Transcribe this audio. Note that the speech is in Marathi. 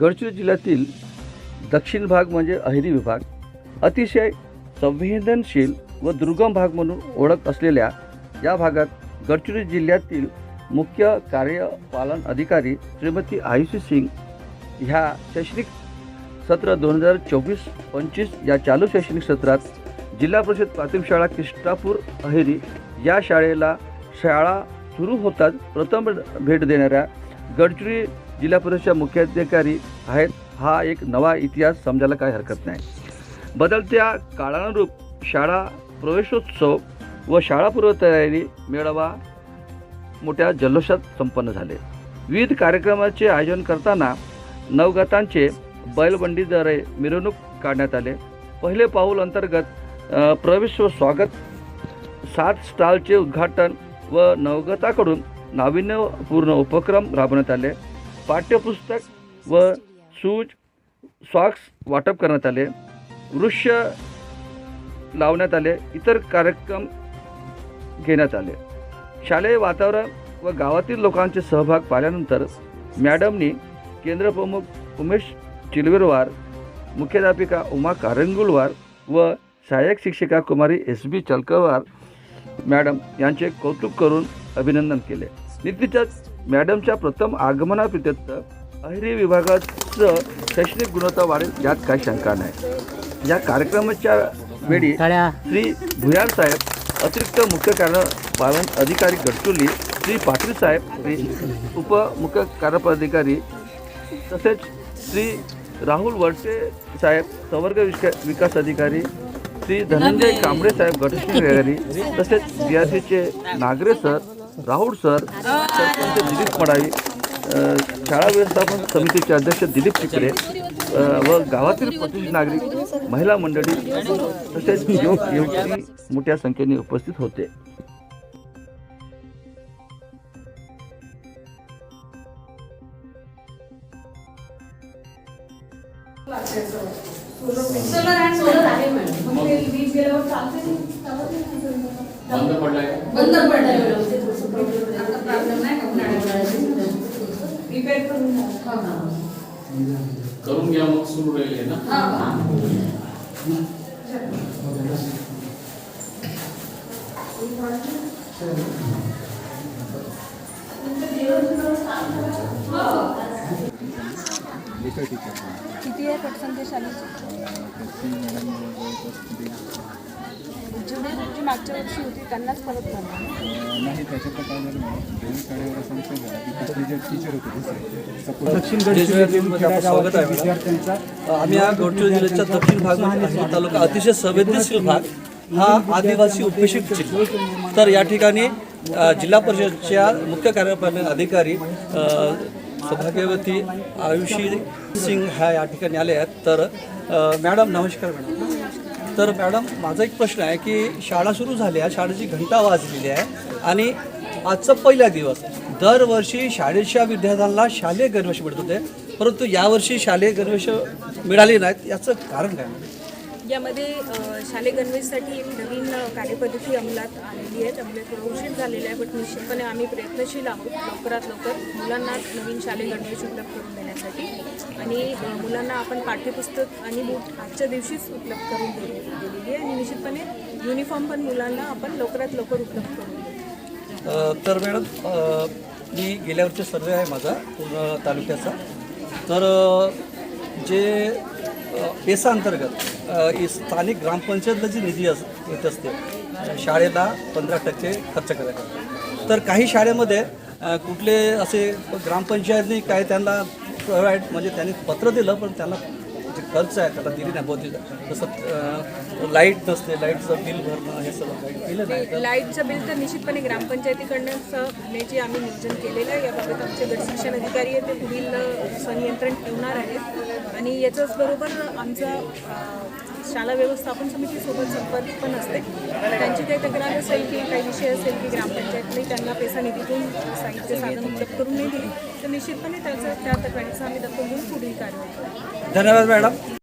गडचिरोली जिल्ह्यातील दक्षिण भाग म्हणजे अहिरी विभाग अतिशय संवेदनशील व दुर्गम भाग म्हणून ओळख असलेल्या या भागात गडचिरोली जिल्ह्यातील मुख्य कार्यपालन अधिकारी श्रीमती आयुषी सिंग ह्या शैक्षणिक सत्र दोन हजार चोवीस पंचवीस या चालू शैक्षणिक सत्रात जिल्हा परिषद प्राथमिक शाळा किष्टापूर अहेरी या शाळेला शाळा सुरू होताच प्रथम भेट देणाऱ्या गडचिरोली जिल्हा परिषदच्या मुख्याधिकारी आहेत. हा एक नवा इतिहास समजायला काही हरकत नाही. बदलत्या काळानुरूप शाळा प्रवेशोत्सव व शाळापूर्व तयारी मेळावा मोठ्या जल्लोषात संपन्न झाले. विविध कार्यक्रमाचे आयोजन करताना नवगतांचे बैलबंडीद्वारे मिरवणूक काढण्यात आले. पहिले पाऊल अंतर्गत प्रवेश व स्वागत सात स्टॉलचे उद्घाटन व नवगताकडून नाविन्यपूर्ण उपक्रम राबवण्यात आले. पाठ्यपुस्तक व शूज सॉक्स वाटप करण्यात आले. वृक्ष लावण्यात आले. इतर कार्यक्रम घेण्यात आले. शालेय वातावरण व गावातील लोकांचे सहभाग पाहिल्यानंतर मॅडमनी केंद्रप्रमुख उमेश चिलवेरवार मुख्याध्यापिका उमा कारंगुलवार व सहाय्यक शिक्षिका कुमारी एस बी चलकवार मॅडम यांचे कौतुक करून अभिनंदन केले. नितीच्याच मॅडमच्या प्रथम आगमनाप्रित्यर्थ अहिरी विभागाचं शैक्षणिक गुणवत्ता वाढेल यात काही शंका नाही. या कार्यक्रमाच्या वेळी श्री भुयार साहेब अतिरिक्त मुख्य कार्यपालन अधिकारी गडचोली श्री पाटील साहेब श्री उपमुख्य कार्यपाधिकारी तसेच श्री राहुल वडसे साहेब संवर्ग विक- विकास अधिकारी श्री धनंजय कांबळे साहेब गटश्री अधिकारी तसेच बी आर सीचे नागरे सर राहुल सर सरपंच दिलीप मडावी अ, शाळा व्यवस्थापन समितीचे अध्यक्ष दिलीप चिकरे अ, व गावातील प्रतिनिधी नागरिक महिला मंडळी तसेच युवक युवती मोठ्या संख्येने उपस्थित होते सोलर आणि सोलर आहे मॅडम मग ते वीज गेल्यावर चालते नाही? चालत नाही ना सोलर. बंद पडलाय बंद पडलाय करून घ्या मग सुरू राहील हे ना हा, हा. हो. किती आहे पर्सेंटेज शाळेची जेवढी जी मागच्या वर्षी होती त्यांनाच परत भरणार नाही त्याच्यात काय झालं नाही. दोन शाळेवर असं विषय झाला. की तिथले जे टीचर होते दुसरे. सपोज दक्षिण गडचिरोलीमध्ये आपलं स्वागत आहे. मॅडम. विद्यार्थ्यांचा आम्ही हा गडचिरोली जिल्ह्याच्या दक्षिण भाग तालुका अतिशय संवेदनशील भाग. हा आदिवासी उपेक्षित जिल्हा. तर या ठिकाणी जिल्हा परिषदच्या मुख्य कार्यपालन अधिकारी सौभाग्यवती आयुषी सिंग ह्या या ठिकाणी आले आहेत. तर मॅडम नमस्कार मॅडम. तर मॅडम माझा एक प्रश्न आहे की शाळा सुरू झाल्या शाळेची घंटा वाजलेली आहे आणि आजचा पहिला दिवस दरवर्षी शाळेच्या विद्यार्थ्यांना शालेय गणवेश मिळत होते परंतु यावर्षी शालेय गणवेश मिळाले नाहीत याचं कारण काय? यामध्ये शालेय गणवेशसाठी एक नवीन कार्यपद्धती अंमलात आलेली आहे. त्यामुळे थोडं उशीर झालेला आहे बट निश्चितपणे आम्ही प्रयत्नशील आहोत लवकरात लवकर मुलांना नवीन शालेय गणवेश उपलब्ध करून देण्यासाठी. आणि मुलांना आपण पाठ्यपुस्तक आणि बूट आजच्या दिवशीच उपलब्ध करून दिली दिलेली आहे. आणि निश्चितपणे युनिफॉर्म पण मुलांना आपण लवकरात लवकर उपलब्ध करून देऊ. तर मॅडम मी गेल्या वर्षी सर्वे आहे माझा पूर्ण तालुक्याचा. तर जे पेसाअंतर्गत अंतर्गत स्थानिक ग्रामपंचायतला जी निधी अस येत असते शाळेला पंधरा टक्के खर्च करायचा तर काही शाळेमध्ये कुठले असे ग्रामपंचायतनी काय त्यांना प्रोव्हाइड म्हणजे त्यांनी पत्र दिलं पण त्यांना जे खर्च आहे त्याला दिली नाही. बहुतेक जसं लाइट नसते लाईटचं बिल भरणं हे सगळं काही केलं नाही. लाईटचं बिल तर निश्चितपणे ग्रामपंचायतीकडनं भरण्याचे आम्ही नियोजन केलेलं आहे याबाबत आमचे गटशिक्षण अधिकारी आहेत ते पुढील संनियंत्रण ठेवणार आहेत. आणि याच्याचबरोबर आमचं आमचा शाला व्यवस्थापन समितीसोबत संपर्क पण असते. त्यांची काही तक्रार असेल की काही विषय असेल की ग्रामपंचायतने त्यांना पैसा निधीतून साहित्य साधन उपलब्ध करून नाही दिली तर निश्चितपणे त्याचं त्या तक्रारीचा आम्ही दखल घेऊन पुढील कारवाई धन्यवाद मॅडम.